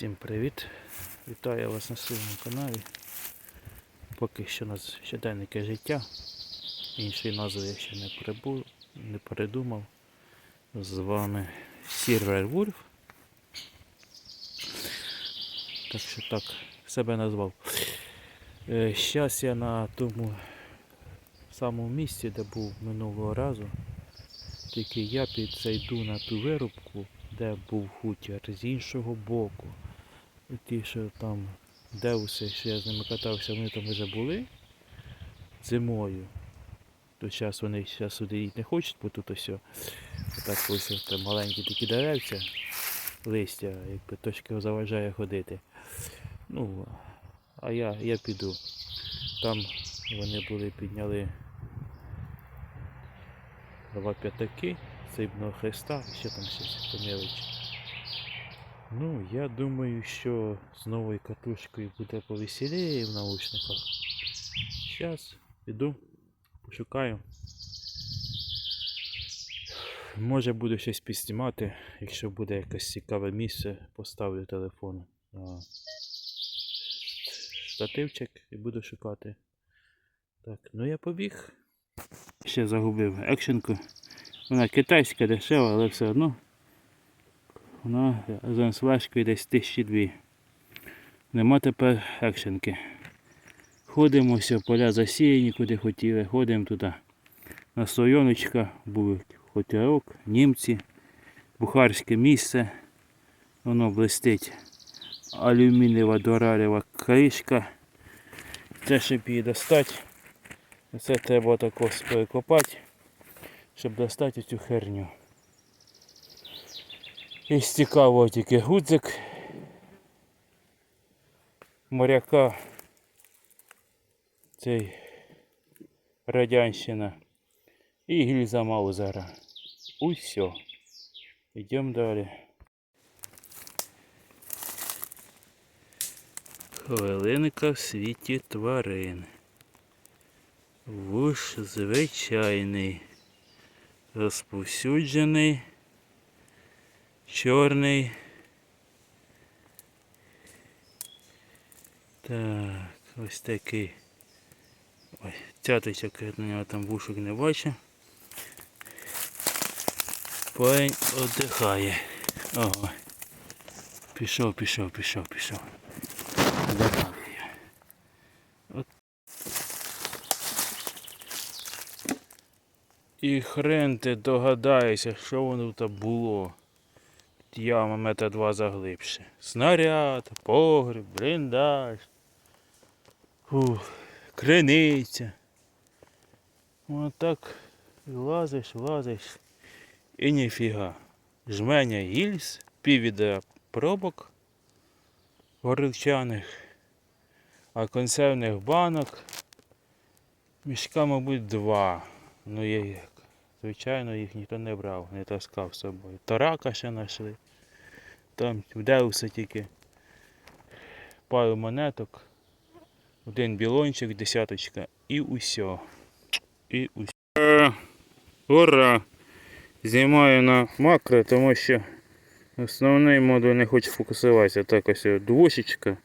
Всім привіт! Вітаю вас на своєму каналі. Поки що у нас щоденнике життя. Іншої назви я ще не, прибув, не передумав. З вами Silver Wolf. Так що так, себе назвав. Зараз я на тому самому місці, де був минулого разу. Тільки я підзайду на ту вирубку, де був хутір з іншого боку. Ті, що там деуси, що я з ними катався, вони там вже були зимою. То зараз вони зараз сюди їдь не хочуть, бо тут ось отак ось там маленькі такі деревця, листя, якби трошки заважає ходити. Ну, а я, я піду. Там вони були підняли два п'ятаки, срібного хреста, і ще там щось помілич. Ну, я думаю, що з новою катушкою буде повеселіє в наушниках. Зараз піду, пошукаю. Може буду щось підснімати, якщо буде якесь цікаве місце, поставлю телефон на штативчик і буду шукати. Так, ну я побіг. Ще загубив екшенку. Вона китайська дешева, але все одно. Вона з флешкою десь тисячі дві. Нема тепер екшенки. Ходимо, все, поля засіяні, куди хотіли, ходимо туди. На Сойоночка був хотярок, німці, бухарське місце. Воно блистить. Алюмінієва доралєва кришка. Це щоб її достати. Це треба тако перекопати, щоб достати цю херню. І з цікавого тільки гудзик моряка. Цей радянщина. І гільза Маузера. Усьо. Йдемо далі. Хвилинка в світі тварин. Вуш звичайний, розповсюджений, чорний. Так, ось такий. Ой, цяточок на нього там вушок не бачу. Парень віддихає. Ого. Пішов, пішов, пішов, пішов. І хрен ти догадаєшся, що воно тут було. Яма метра два заглибше. Снаряд, погріб, бліндаж. Фух, криниця. Отак лазиш, лазиш. І ніфіга. Жменя гільз, піввідра пробок горілчаних, а консервних банок мішка, мабуть, два. Ну є як. Звичайно, їх ніхто не брав, не таскав з собою. Тарака ще знайшли. Там вдався тільки пару монеток, один білончик, десяточка і усьо. І усьо. Е, Ура! Знімаю на макро, тому що основний модуль не хоче фокусуватися. Так ось двошечка.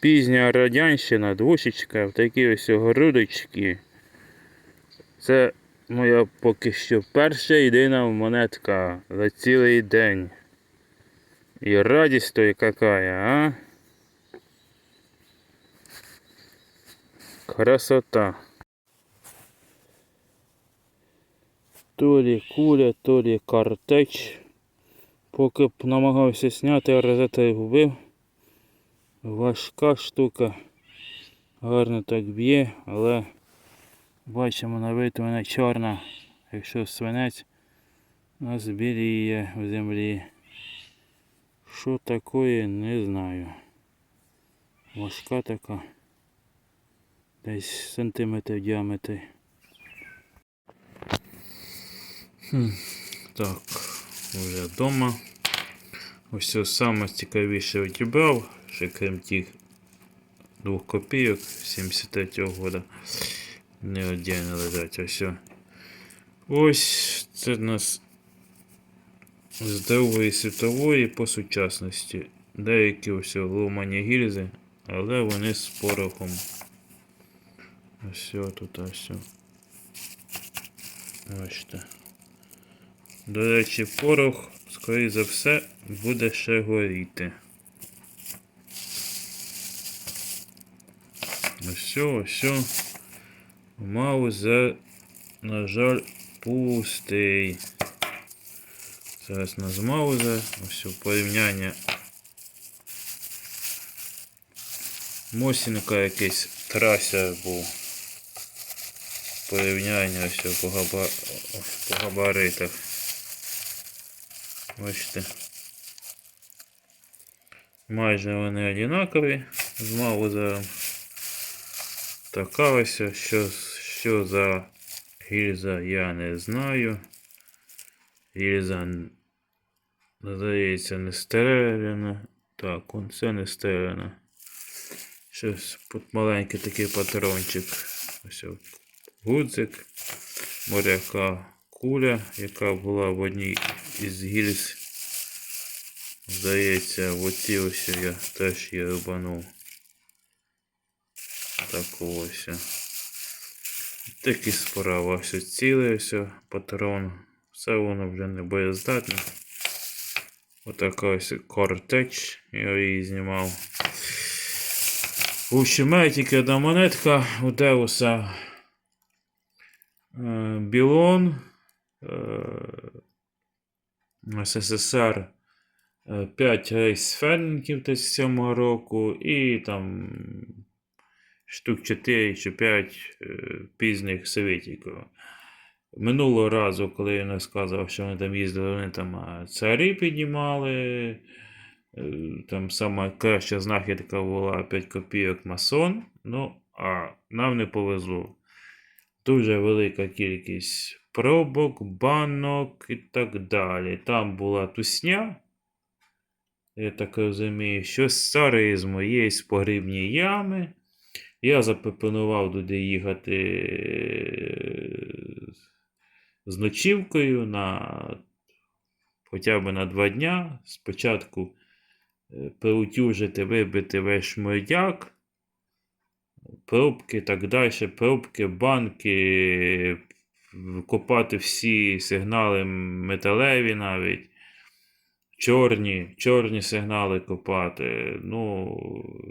Пізня радянщина, двошечка, такі ось грудочки. Це моя поки що перша єдина монетка за цілий день. І радість то какая, а? Красота. То лі куля, то лі картеч. Поки б намагався зняти, розету губив. Важка штука. Гарно так б'є, але бачимо на вид вона чорна. Якщо свинець у нас біліє в землі. Що такое, не знаю. Важка така. Десь сантиметр в діаметрі. Хм. Так, вже вдома. Ось саме цікавіше відібрав, ще крім тих двох копійок 73-го года. Не отдельно лежать. Ось. Ось це у нас з Другої світової по сучасності. деякі ось ломані гільзи, але вони з порохом. Ось тут ось. Бачите. До речі, порох, скоріше за все, буде ще горіти. Ось, ось. Маузер, на жаль, пустий. Зараз на з Маузер. Ось порівняння. Мосінка якийсь трасер був. Порівняння ось по, габа... по габаритах. Бачите. Майже вони одинакові з Маузером. Така ось, що, що за гільза, я не знаю. Гільза, здається, не стерильна. Так, он це не стерильна. Щось маленький такий патрончик. Ось гудзик, моряка куля, яка була в одній із гільз. Здається, оці ось я теж її рубанув. Так ось. Такі справа. Все ціле, все, патрон. Все воно вже не боєздатне. Отака ось кортеч. Я її знімав. У мене тільки одна монетка у Деуса. Е, Білон. Е, СССР. 5 рейс ферників 37 року і там штук 4 чи 5 пізніх совєтіків. Минулого разу, коли він розказував, що вони там їздили, вони там царі піднімали. е, Там сама краща знахідка була 5 копійок масон. Ну, а нам не повезло. Дуже велика кількість пробок, банок і так далі. Там була тусня. Я так розумію, що з є погрібні ями. Я запропонував туди їхати е, з ночівкою на хоча б на два дня. Спочатку е, переутюжити, вибити весь шмурдяк, пробки так далі, пробки, банки, копати всі сигнали металеві навіть. Чорні, чорні сигнали копати. Ну,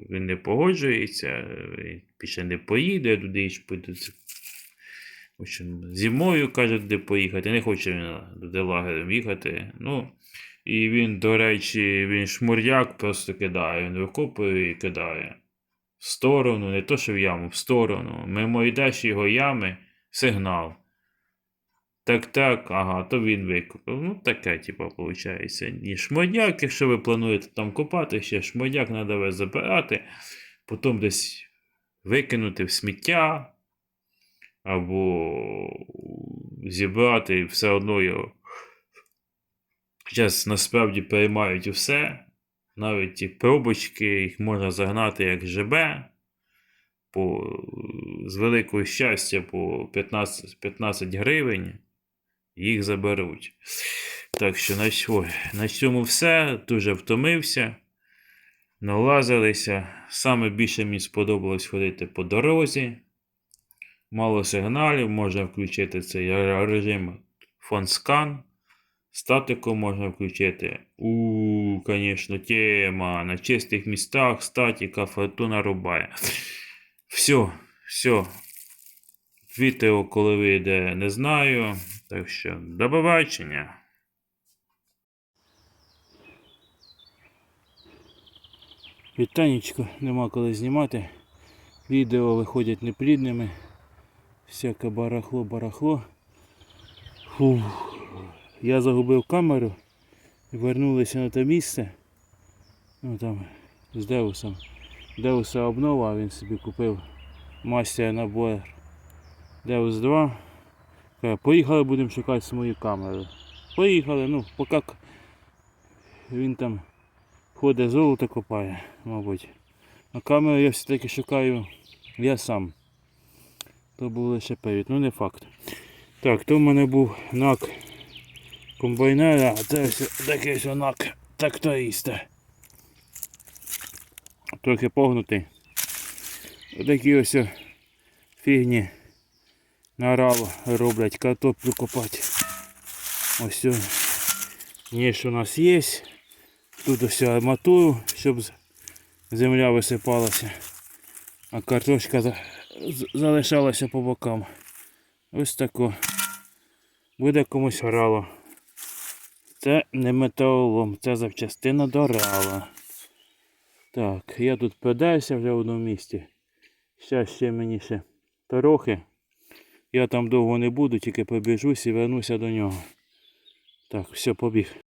він не погоджується, він більше не поїде туди. В общем, зимою каже, де поїхати. Не хоче він туди лагерем їхати. Ну, і він, до речі, він шмурдяк просто кидає. Він викопує і кидає. В сторону, не то, що в яму, в сторону. Мимо йдеш його ями, сигнал. Так, так, ага, то він викупив. Ну, таке, типа, виходить. І шмодяк, якщо ви плануєте там копати, ще шмодяк треба вас забирати, потім десь викинути в сміття, або зібрати все одно його. Зараз насправді переймають усе. Навіть ті пробочки, їх можна загнати як ЖБ. По, з великого щастя по 15, 15 гривень їх заберуть. Так що на, ой, на цьому все. Дуже втомився. Налазилися. Саме більше мені сподобалось ходити по дорозі. Мало сигналів, можна включити цей режим фон-скан. Статику можна включити. У, звісно, тема. На чистих містах статіка фортуна рубає. Все, все. Відео, коли вийде, не знаю. Так що, до побачення. Вітанечко, нема коли знімати. Відео виходять неплідними. Всяке барахло, барахло. Фух. Я загубив камеру і вернулися на те місце. Ну там з Деусом. Деуса обнова, він собі купив мастер набор Деус 2. Каже, Поїхали, будемо шукати свою камеру. Поїхали, ну, поки він там ходить золото копає, мабуть. А камеру я все-таки шукаю я сам. То був лише перед, ну не факт. Так, то в мене був нак комбайнера, а це ось такий ось нак тракториста. трохи погнутий. Отакі ось фігні на роблять картоплю копати. Ось ніж у нас є. Тут ось арматуру, щоб земля висипалася. А картошка залишалася по бокам. Ось тако. Буде комусь рало. Це не металолом, це запчастина до рала. Так, я тут подаюся вже в одному місці. Зараз ще мені ще трохи. Я там довго не буду, тільки побіжусь і вернуся до нього. Так, все, побіг.